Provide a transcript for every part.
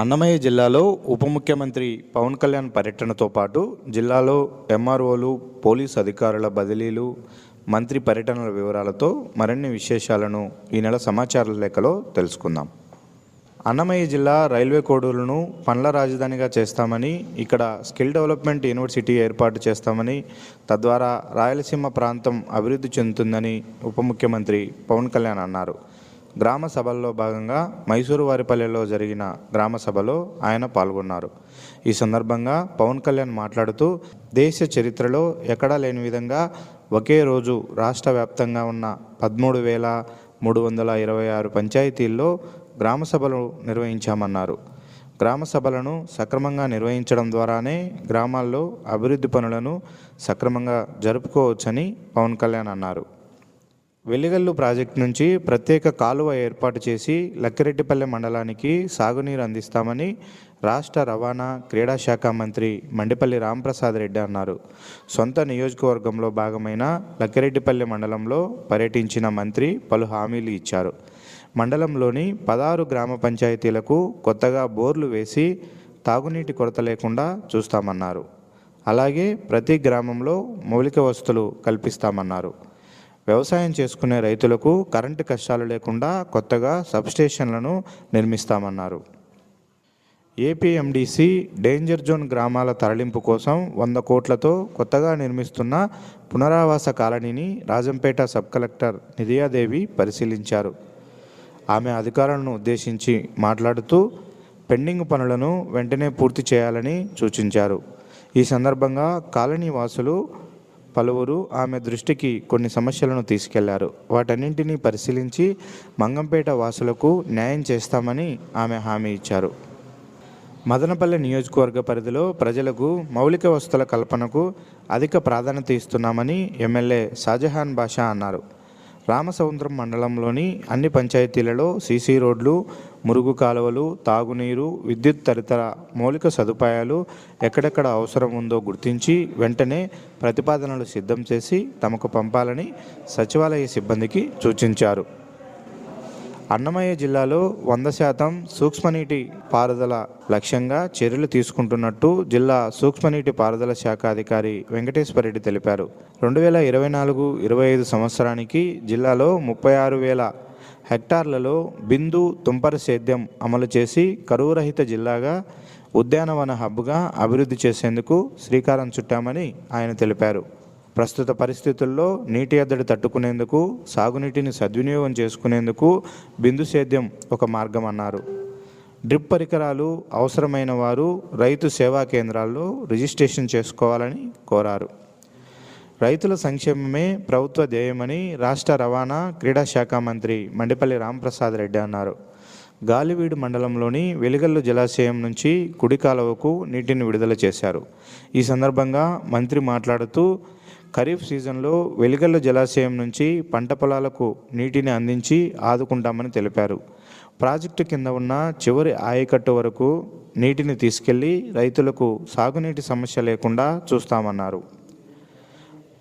అన్నమయ్య జిల్లాలో ఉప ముఖ్యమంత్రి పవన్ కళ్యాణ్ పర్యటనతో పాటు జిల్లాలో ఎంఆర్ఓలు పోలీస్ అధికారుల బదిలీలు మంత్రి పర్యటనల వివరాలతో మరిన్ని విశేషాలను ఈ నెల సమాచార లేఖలో తెలుసుకుందాం. అన్నమయ్య జిల్లా రైల్వే కోడూరును పండ్ల రాజధానిగా చేస్తామని ఇక్కడ స్కిల్ డెవలప్మెంట్ యూనివర్సిటీ ఏర్పాటు చేస్తామని తద్వారా రాయలసీమ ప్రాంతం అభివృద్ధి చెందుతుందని ఉప ముఖ్యమంత్రి పవన్ కళ్యాణ్ అన్నారు. గ్రామ సభల్లో భాగంగా మైసూరు వారిపల్లెలో జరిగిన గ్రామ సభలో ఆయన పాల్గొన్నారు. ఈ సందర్భంగా పవన్ కళ్యాణ్ మాట్లాడుతూ దేశ చరిత్రలో ఎక్కడా లేని విధంగా ఒకే రోజు రాష్ట్ర వ్యాప్తంగా ఉన్న పదమూడు వేల మూడు వందల ఇరవై ఆరు పంచాయతీల్లో గ్రామ సభలు నిర్వహించామన్నారు. గ్రామ సభలను సక్రమంగా నిర్వహించడం ద్వారానే గ్రామాల్లో అభివృద్ధి పనులను సక్రమంగా జరుపుకోవచ్చని పవన్ కళ్యాణ్ అన్నారు. వెల్లిగల్లు ప్రాజెక్టు నుంచి ప్రత్యేక కాలువ ఏర్పాటు చేసి లక్కిరెడ్డిపల్లె మండలానికి సాగునీరు అందిస్తామని రాష్ట్ర రవాణా క్రీడా శాఖ మంత్రి మండిపల్లి రాంప్రసాద్ రెడ్డి అన్నారు. సొంత నియోజకవర్గంలో భాగమైన లక్కిరెడ్డిపల్లె మండలంలో పర్యటించిన మంత్రి పలు హామీలు ఇచ్చారు. మండలంలోని పదహారు గ్రామ పంచాయతీలకు కొత్తగా బోర్లు వేసి తాగునీటి కొరత లేకుండా చూస్తామన్నారు. అలాగే ప్రతి గ్రామంలో మౌలిక వసతులు కల్పిస్తామన్నారు. వ్యవసాయం చేసుకునే రైతులకు కరెంటు కష్టాలు లేకుండా కొత్తగా సబ్స్టేషన్లను నిర్మిస్తామన్నారు. ఏపీఎండిసి డేంజర్ జోన్ గ్రామాల తరలింపు కోసం వంద కోట్లతో కొత్తగా నిర్మిస్తున్న పునరావాస కాలనీని రాజంపేట సబ్ కలెక్టర్ నిధియాదేవి పరిశీలించారు. ఆమె అధికారులను ఉద్దేశించి మాట్లాడుతూ పెండింగ్ పనులను వెంటనే పూర్తి చేయాలని సూచించారు. ఈ సందర్భంగా కాలనీ వాసులు పలువురు ఆమె దృష్టికి కొన్ని సమస్యలను తీసుకెళ్ళారు. వాటన్నింటినీ పరిశీలించి మంగంపేట వాసులకు న్యాయం చేస్తామని ఆమె హామీ ఇచ్చారు. మదనపల్లె నియోజకవర్గ పరిధిలో ప్రజలకు మౌలిక వసతుల కల్పనకు అధిక ప్రాధాన్యత ఇస్తున్నామని ఎమ్మెల్యే షాజహాన్ బాషా అన్నారు. రామసముద్రం మండలంలోని అన్ని పంచాయతీలలో సీసీ రోడ్లు మురుగు కాలువలు తాగునీరు విద్యుత్ తదితర మౌలిక సదుపాయాలు ఎక్కడెక్కడ అవసరం ఉందో గుర్తించి వెంటనే ప్రతిపాదనలు సిద్ధం చేసి తమకు పంపాలని సచివాలయ సిబ్బందికి సూచించారు. అన్నమయ్య జిల్లాలో వంద శాతం సూక్ష్మనీటి పారుదల లక్ష్యంగా చర్యలు తీసుకుంటున్నట్టు జిల్లా సూక్ష్మనీటి పారుదల శాఖ అధికారి వెంకటేశ్వరరెడ్డి తెలిపారు. రెండు వేల ఇరవై నాలుగు ఇరవై ఐదు సంవత్సరానికి జిల్లాలో ముప్పై ఆరు వేల హెక్టార్లలో బిందు తుంపర సేద్యం అమలు చేసి కరువు రహిత జిల్లాగా ఉద్యానవన హబ్గా అభివృద్ధి చేసేందుకు శ్రీకారం చుట్టామని ఆయన తెలిపారు. ప్రస్తుత పరిస్థితుల్లో నీటి ఎద్దడి తట్టుకునేందుకు సాగునీటిని సద్వినియోగం చేసుకునేందుకు బిందు సేద్యం ఒక మార్గం అన్నారు. డ్రిప్ పరికరాలు అవసరమైన వారు రైతు సేవా కేంద్రాల్లో రిజిస్ట్రేషన్ చేసుకోవాలని కోరారు. రైతుల సంక్షేమమే ప్రభుత్వ ధ్యేయమని రాష్ట్ర రవాణా క్రీడా శాఖ మంత్రి మండిపల్లి రామప్రసాద్ రెడ్డి అన్నారు. గాలివీడు మండలంలోని వెలిగల్లు జలాశయం నుంచి కుడి కాలువకు నీటిని విడుదల చేశారు. ఈ సందర్భంగా మంత్రి మాట్లాడుతూ ఖరీఫ్ సీజన్లో వెలిగల్ల జలాశయం నుంచి పంట పొలాలకు నీటిని అందించి ఆదుకుంటామని తెలిపారు. ప్రాజెక్టు కింద ఉన్న చివరి ఆయకట్టు వరకు నీటిని తీసుకెళ్ళి రైతులకు సాగునీటి సమస్య లేకుండా చూస్తామన్నారు.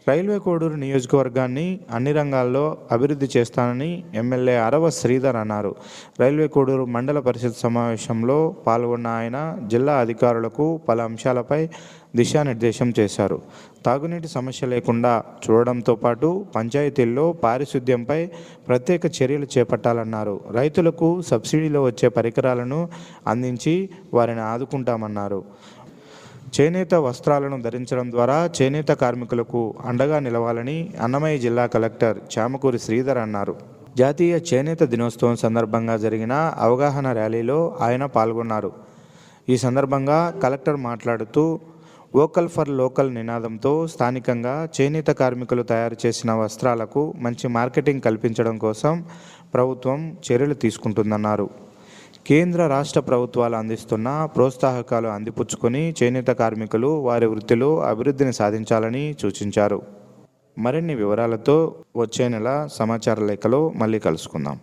రైల్వే కోడూరు నియోజకవర్గాన్ని అన్ని రంగాల్లో అభివృద్ధి చేస్తానని ఎమ్మెల్యే అరవ శ్రీధర్ అన్నారు. రైల్వే కోడూరు మండల పరిషత్ సమావేశంలో పాల్గొన్న ఆయన జిల్లా అధికారులకు పలు అంశాలపై దిశానిర్దేశం చేశారు. తాగునీటి సమస్య లేకుండా చూడడంతో పాటు పంచాయతీల్లో పారిశుద్ధ్యంపై ప్రత్యేక చర్యలు చేపట్టాలన్నారు. రైతులకు సబ్సిడీలో వచ్చే పరికరాలను అందించి వారిని ఆదుకుంటామన్నారు. చేనేత వస్త్రాలను ధరించడం ద్వారా చేనేత కార్మికులకు అండగా నిలవాలని అన్నమయ్య జిల్లా కలెక్టర్ చామకూరి శ్రీధర్ అన్నారు. జాతీయ చేనేత దినోత్సవం సందర్భంగా జరిగిన అవగాహన ర్యాలీలో ఆయన పాల్గొన్నారు. ఈ సందర్భంగా కలెక్టర్ మాట్లాడుతూ వోకల్ ఫర్ లోకల్ నినాదంతో స్థానికంగా చేనేత కార్మికులు తయారు చేసిన వస్త్రాలకు మంచి మార్కెటింగ్ కల్పించడం కోసం ప్రభుత్వం చర్యలు తీసుకుంటుందన్నారు. కేంద్ర రాష్ట్ర ప్రభుత్వాలు అందిస్తున్న ప్రోత్సాహకాలు అందిపుచ్చుకొని చేనేత కార్మికులు వారి వృత్తిలో అభివృద్ధిని సాధించాలని సూచించారు. మరిన్ని వివరాలతో వచ్చే నెల సమాచార లేఖలో మళ్ళీ కలుసుకుందాం.